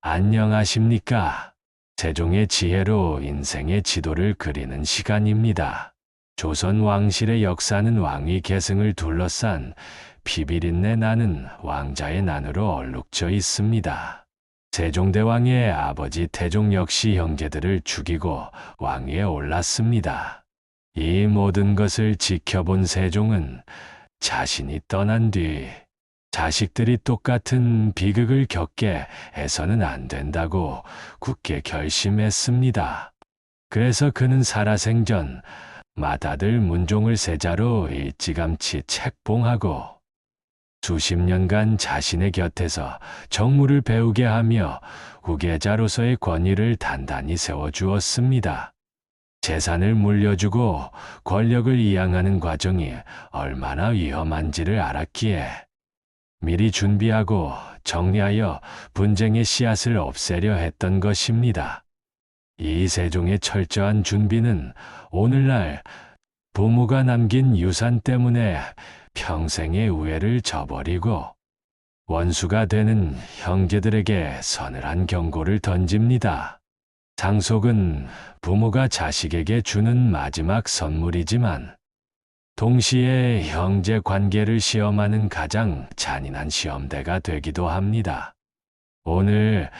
안녕하십니까. 세종의 지혜로 인생의 지도를 그리는 시간입니다. 조선 왕실의 역사는 왕위 계승을 둘러싼 비비린내 나는 왕자의 난으로 얼룩져 있습니다. 세종대왕의 아버지 태종 역시 형제들을 죽이고 왕위에 올랐습니다. 이 모든 것을 지켜본 세종은 자신이 떠난 뒤 자식들이 똑같은 비극을 겪게 해서는 안 된다고 굳게 결심했습니다. 그래서 그는 살아생전 맏아들 문종을 세자로 일찌감치 책봉하고 수십 년간 자신의 곁에서 정무를 배우게 하며 후계자로서의 권위를 단단히 세워주었습니다. 재산을 물려주고 권력을 이양하는 과정이 얼마나 위험한지를 알았기에 미리 준비하고 정리하여 분쟁의 씨앗을 없애려 했던 것입니다. 이 세종의 철저한 준비는 오늘날 부모가 남긴 유산 때문에 평생의 우애를 저버리고 원수가 되는 형제들에게 서늘한 경고를 던집니다. 상속은 부모가 자식에게 주는 마지막 선물이지만 동시에 형제 관계를 시험하는 가장 잔인한 시험대가 되기도 합니다. 오늘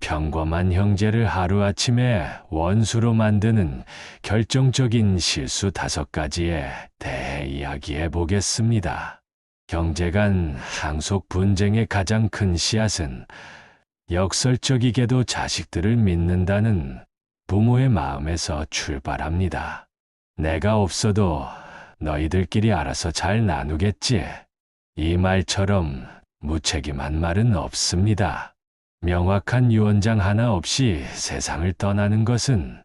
평범한 형제를 하루아침에 원수로 만드는 결정적인 실수 다섯 가지에 대해 이야기해 보겠습니다. 형제 간 상속 분쟁의 가장 큰 씨앗은 역설적이게도 자식들을 믿는다는 부모의 마음에서 출발합니다. 내가 없어도 너희들끼리 알아서 잘 나누겠지. 이 말처럼 무책임한 말은 없습니다. 명확한 유언장 하나 없이 세상을 떠나는 것은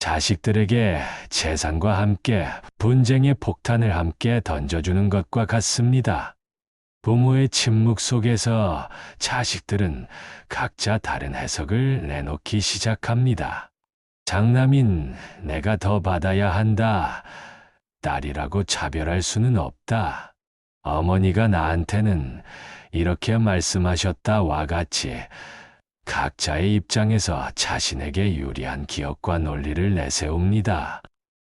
자식들에게 재산과 함께 분쟁의 폭탄을 함께 던져주는 것과 같습니다. 부모의 침묵 속에서 자식들은 각자 다른 해석을 내놓기 시작합니다. 장남인 내가 더 받아야 한다. 딸이라고 차별할 수는 없다. 어머니가 나한테는 이렇게 말씀하셨다와 같이 각자의 입장에서 자신에게 유리한 기억과 논리를 내세웁니다.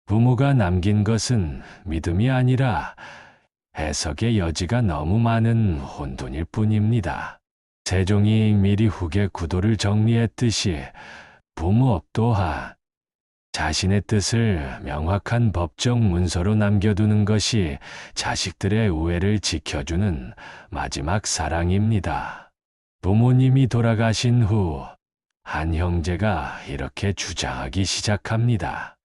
부모가 남긴 것은 믿음이 아니라 해석의 여지가 너무 많은 혼돈일 뿐입니다. 세종이 미리 후계 구도를 정리했듯이 부모 또한 자신의 뜻을 명확한 법적 문서로 남겨두는 것이 자식들의 우애를 지켜주는 마지막 사랑입니다. 부모님이 돌아가신 후 한 형제가 이렇게 주장하기 시작합니다.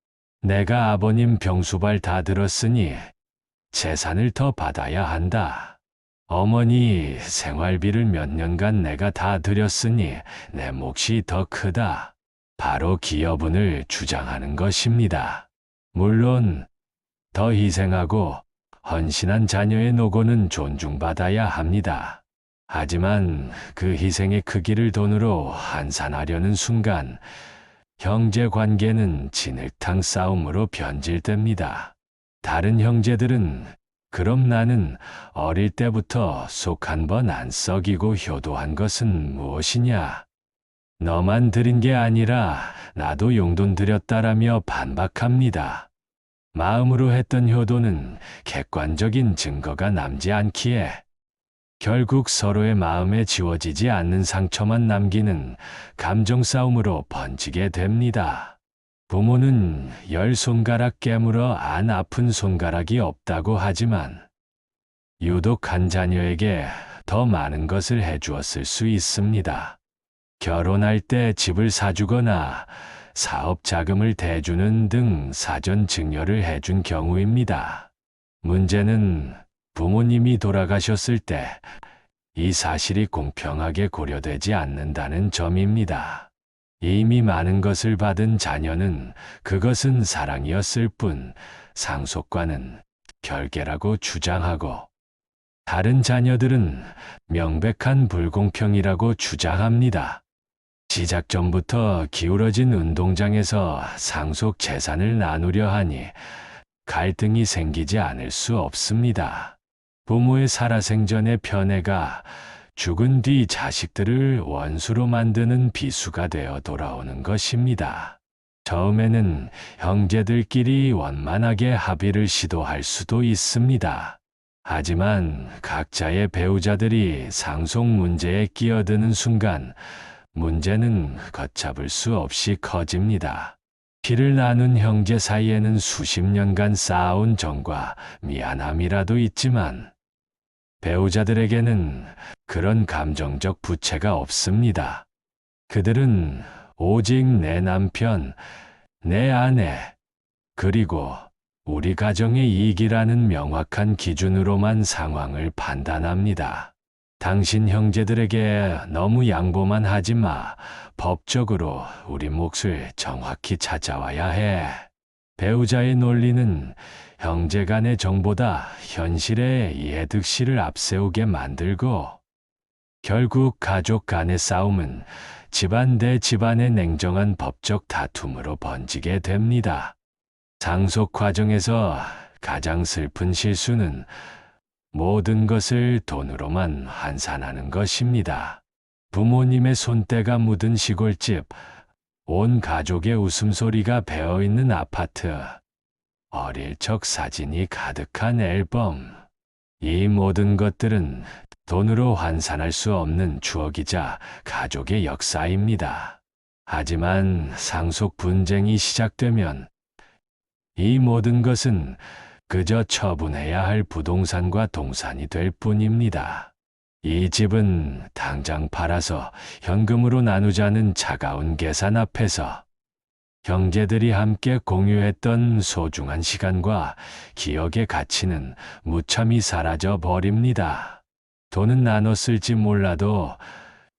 내가 아버님 병수발 다 들었으니 재산을 더 받아야 한다. 어머니 생활비를 몇 년간 내가 다 드렸으니 내 몫이 더 크다. 바로 기여분을 주장하는 것입니다. 물론 더 희생하고 헌신한 자녀의 노고는 존중받아야 합니다. 하지만 그 희생의 크기를 돈으로 환산하려는 순간 형제 관계는 진흙탕 싸움으로 변질됩니다. 다른 형제들은 그럼 나는 어릴 때부터 속 한 번 안 썩이고 효도한 것은 무엇이냐? 너만 드린 게 아니라 나도 용돈 드렸다라며 반박합니다. 마음으로 했던 효도는 객관적인 증거가 남지 않기에 결국 서로의 마음에 지워지지 않는 상처만 남기는 감정 싸움으로 번지게 됩니다. 부모는 열 손가락 깨물어 안 아픈 손가락이 없다고 하지만 유독 한 자녀에게 더 많은 것을 해주었을 수 있습니다. 결혼할 때 집을 사주거나 사업 자금을 대주는 등 사전 증여를 해준 경우입니다. 문제는 부모님이 돌아가셨을 때 이 사실이 공평하게 고려되지 않는다는 점입니다. 이미 많은 것을 받은 자녀는 그것은 사랑이었을 뿐 상속과는 별개라고 주장하고 다른 자녀들은 명백한 불공평이라고 주장합니다. 시작 전부터 기울어진 운동장에서 상속 재산을 나누려 하니 갈등이 생기지 않을 수 없습니다. 부모의 살아생전의 편애가 죽은 뒤 자식들을 원수로 만드는 비수가 되어 돌아오는 것입니다. 처음에는 형제들끼리 원만하게 합의를 시도할 수도 있습니다. 하지만 각자의 배우자들이 상속 문제에 끼어드는 순간 문제는 걷잡을 수 없이 커집니다. 피를 나눈 형제 사이에는 수십 년간 쌓아온 정과 미안함이라도 있지만 배우자들에게는 그런 감정적 부채가 없습니다. 그들은 오직 내 남편, 내 아내, 그리고 우리 가정의 이익이라는 명확한 기준으로만 상황을 판단합니다. 당신 형제들에게 너무 양보만 하지 마. 법적으로 우리 몫을 정확히 찾아와야 해. 배우자의 논리는 형제 간의 정보다 현실의 이해득실을 앞세우게 만들고 결국 가족 간의 싸움은 집안 대 집안의 냉정한 법적 다툼으로 번지게 됩니다. 상속 과정에서 가장 슬픈 실수는 모든 것을 돈으로만 환산하는 것입니다. 부모님의 손때가 묻은 시골집, 온 가족의 웃음소리가 배어있는 아파트, 어릴 적 사진이 가득한 앨범. 이 모든 것들은 돈으로 환산할 수 없는 추억이자 가족의 역사입니다. 하지만 상속 분쟁이 시작되면 이 모든 것은 그저 처분해야 할 부동산과 동산이 될 뿐입니다. 이 집은 당장 팔아서 현금으로 나누자는 차가운 계산 앞에서 형제들이 함께 공유했던 소중한 시간과 기억의 가치는 무참히 사라져 버립니다. 돈은 나눠 쓸지 몰라도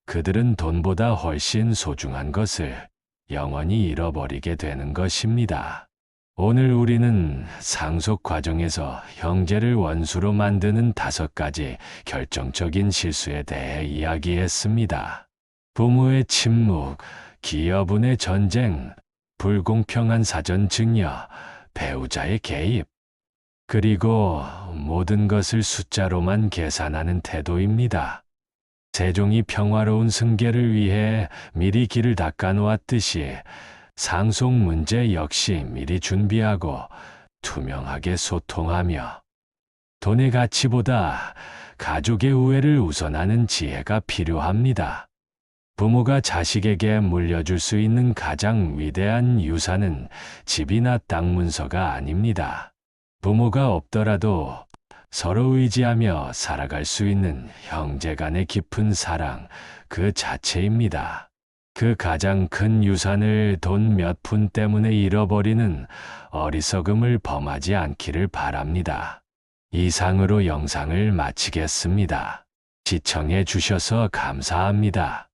그들은 돈보다 훨씬 소중한 것을 영원히 잃어버리게 되는 것입니다. 오늘 우리는 상속 과정에서 형제를 원수로 만드는 다섯 가지 결정적인 실수에 대해 이야기했습니다. 부모의 침묵, 기여분의 전쟁, 불공평한 사전 증여, 배우자의 개입, 그리고 모든 것을 숫자로만 계산하는 태도입니다. 세종이 평화로운 승계를 위해 미리 길을 닦아 놓았듯이 상속 문제 역시 미리 준비하고 투명하게 소통하며 돈의 가치보다 가족의 우애를 우선하는 지혜가 필요합니다. 부모가 자식에게 물려줄 수 있는 가장 위대한 유산은 집이나 땅 문서가 아닙니다. 부모가 없더라도 서로 의지하며 살아갈 수 있는 형제 간의 깊은 사랑 그 자체입니다. 그 가장 큰 유산을 돈 몇 푼 때문에 잃어버리는 어리석음을 범하지 않기를 바랍니다. 이상으로 영상을 마치겠습니다. 시청해 주셔서 감사합니다.